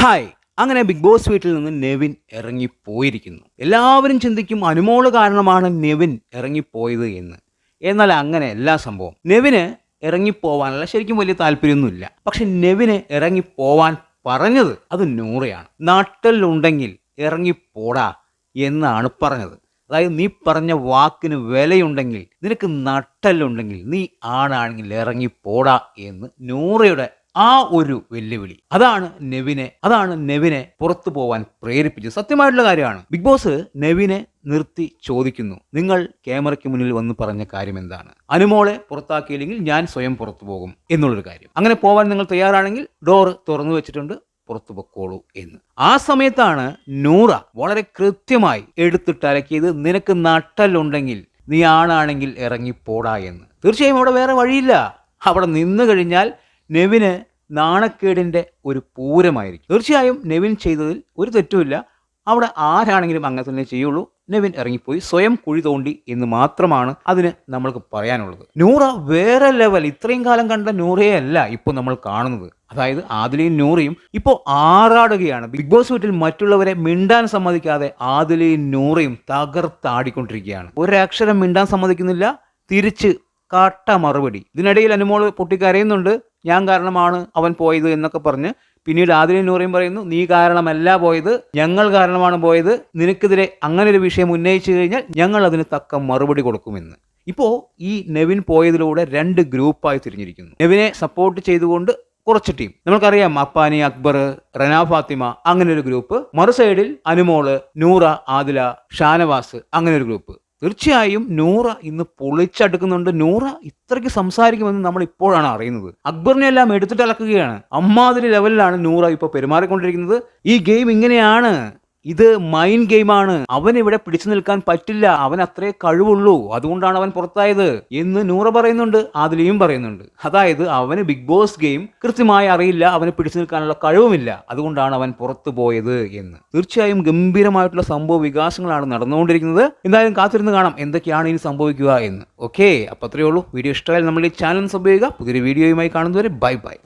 Hi. അങ്ങനെ big boss വീട്ടിൽ നിന്ന് നെവിൻ ഇറങ്ങിപ്പോയിരിക്കുന്നു. എല്ലാവരും ചിന്തിക്കും അനുമോൾ കാരണമാണ് നെവിൻ ഇറങ്ങിപ്പോയത് എന്ന്. എന്നാൽ അങ്ങനെ എല്ലാ സംഭവം. നെവിന് ഇറങ്ങിപ്പോവാനുള്ള ശരിക്കും വലിയ താല്പര്യമൊന്നുമില്ല. പക്ഷെ നെവിന് ഇറങ്ങിപ്പോവാൻ പറഞ്ഞത് അത് നൂറയാണ്. നാട്ടിലുണ്ടെങ്കിൽ ഇറങ്ങിപ്പോടാ എന്നാണ് പറഞ്ഞത്. അതായത് നീ പറഞ്ഞ വാക്കിന് വിലയുണ്ടെങ്കിൽ നിനക്ക് നട്ടലുണ്ടെങ്കിൽ നീ ആണാണെങ്കിൽ ഇറങ്ങിപ്പോടാ എന്ന് നൂറയുടെ ആ ഒരു വെല്ലുവിളി. അതാണ് നെവിനെ അതാണ് നെവിനെ പുറത്തു പോവാൻ പ്രേരിപ്പിച്ചത്. സത്യമായിട്ടുള്ള കാര്യമാണ്. ബിഗ് ബോസ് നെവിനെ നിർത്തി ചോദിക്കുന്നു. നിങ്ങൾ ക്യാമറയ്ക്ക് മുന്നിൽ വന്ന് പറഞ്ഞ കാര്യം എന്താണ്? അനുമോളെ പുറത്താക്കിയില്ലെങ്കിൽ ഞാൻ സ്വയം പുറത്തു പോകും എന്നുള്ളൊരു കാര്യം. അങ്ങനെ പോവാൻ നിങ്ങൾ തയ്യാറാണെങ്കിൽ ഡോർ തുറന്നു വെച്ചിട്ടുണ്ട് പുറത്തു പൊക്കോളൂ എന്ന്. ആ സമയത്താണ് നൂറ വളരെ കൃത്യമായി എടുത്തിട്ടലക്കിയത് നിനക്ക് നട്ടലുണ്ടെങ്കിൽ നീ ആണാണെങ്കിൽ ഇറങ്ങിപ്പോടാ എന്ന്. തീർച്ചയായും അവിടെ വേറെ വഴിയില്ല. അവിടെ നിന്നു കഴിഞ്ഞാൽ നെവിന് നാണക്കേടിന്റെ ഒരു പൂരമായിരിക്കും. തീർച്ചയായും നെവിൻ ചെയ്തതിൽ ഒരു തെറ്റുമില്ല. അവിടെ ആരാണെങ്കിലും അങ്ങനെ തന്നെ ചെയ്യുള്ളൂ. നെവിൻ ഇറങ്ങിപ്പോയി. സ്വയം കുഴി തോണ്ടി എന്ന് മാത്രമാണ് അതിന് നമ്മൾക്ക് പറയാനുള്ളത്. നൂറ വേറെ ലെവൽ ഇത്രയും കാലം കണ്ട നൂറയെ അല്ല ഇപ്പോൾ നമ്മൾ കാണുന്നത്. അതായത് ആദിലയും നൂറയും ഇപ്പോൾ ആറാടുകയാണ്. ബിഗ് ബോസ് വീട്ടിൽ മറ്റുള്ളവരെ മിണ്ടാൻ സമ്മതിക്കാതെ ആദിലയും നൂറയും തകർത്താടിക്കൊണ്ടിരിക്കുകയാണ്. ഒരക്ഷരം മിണ്ടാൻ സമ്മതിക്കുന്നില്ല. തിരിച്ച് കാട്ട മറുപടി. ഇതിനിടയിൽ അനുമോൾ പൊട്ടിക്കരയുന്നുണ്ട്. ഞാൻ കാരണമാണ് അവൻ പോയത് എന്നൊക്കെ പറഞ്ഞ് പിന്നീട് ആദിലി നൂറയും പറയുന്നു നീ കാരണമല്ല പോയത് ഞങ്ങൾ കാരണമാണ് പോയത് നിനക്കെതിരെ അങ്ങനെ ഒരു വിഷയം ഉന്നയിച്ചു കഴിഞ്ഞാൽ ഞങ്ങൾ അതിന് തക്ക മറുപടി കൊടുക്കുമെന്ന്. ഇപ്പോൾ ഈ നെവിൻ പോയതിലൂടെ രണ്ട് ഗ്രൂപ്പായി തിരിഞ്ഞിരിക്കുന്നു. നെവിനെ സപ്പോർട്ട് ചെയ്തുകൊണ്ട് കുറച്ച് ടീം നമ്മൾക്കറിയാം അപ്പാനി അക്ബർ റന ഫാത്തിമ അങ്ങനെ ഒരു ഗ്രൂപ്പ് മറു സൈഡിൽ അനുമോൾ നൂറ ആദില ഷാനവാസ് അങ്ങനെ ഒരു ഗ്രൂപ്പ് തീർച്ചയായും നൂറ ഇന്ന് പൊളിച്ചടുക്കുന്നുണ്ട്. നൂറ ഇത്രയ്ക്ക് സംസാരിക്കുമെന്ന് നമ്മൾ ഇപ്പോഴാണ് അറിയുന്നത്. അക്ബറിനെ എല്ലാം എടുത്തിട്ട് അലക്കുകയാണ്. അമ്മാതിരി ലെവലിലാണ് നൂറ ഇപ്പോൾ പെരുമാറിക്കൊണ്ടിരിക്കുന്നത്. ഈ ഗെയിം ഇങ്ങനെയാണ്. ഇത് മൈൻഡ് ഗെയിമാണ് അവൻ ഇവിടെ പിടിച്ചു നിൽക്കാൻ പറ്റില്ല. അവൻ അത്രേ കഴിവുള്ളൂ. അതുകൊണ്ടാണ് അവൻ പുറത്തായത് എന്ന് നൂറ പറയുന്നുണ്ട്. ആദിലയും പറയുന്നുണ്ട്. അതായത് അവന് ബിഗ് ബോസ് ഗെയിം കൃത്യമായി അറിയില്ല. അവന് പിടിച്ചു നിൽക്കാനുള്ള കഴിവുമില്ല. അതുകൊണ്ടാണ് അവൻ പുറത്തു പോയത് എന്ന്. തീർച്ചയായും ഗംഭീരമായിട്ടുള്ള സംഭവ വികാസങ്ങളാണ് നടന്നുകൊണ്ടിരിക്കുന്നത്. എന്തായാലും കാത്തിരുന്ന് കാണാം എന്തൊക്കെയാണ് ഇനി സംഭവിക്കുക എന്ന്. ഓക്കെ അപ്പോൾ അത്രയേ ഉള്ളൂ. വീഡിയോ ഇഷ്ടമായാലും നമ്മുടെ ഈ ചാനൽ സബ് ചെയ്യുക. പുതിയൊരു വീഡിയോയുമായി കാണുന്നവരെ ബൈ ബൈ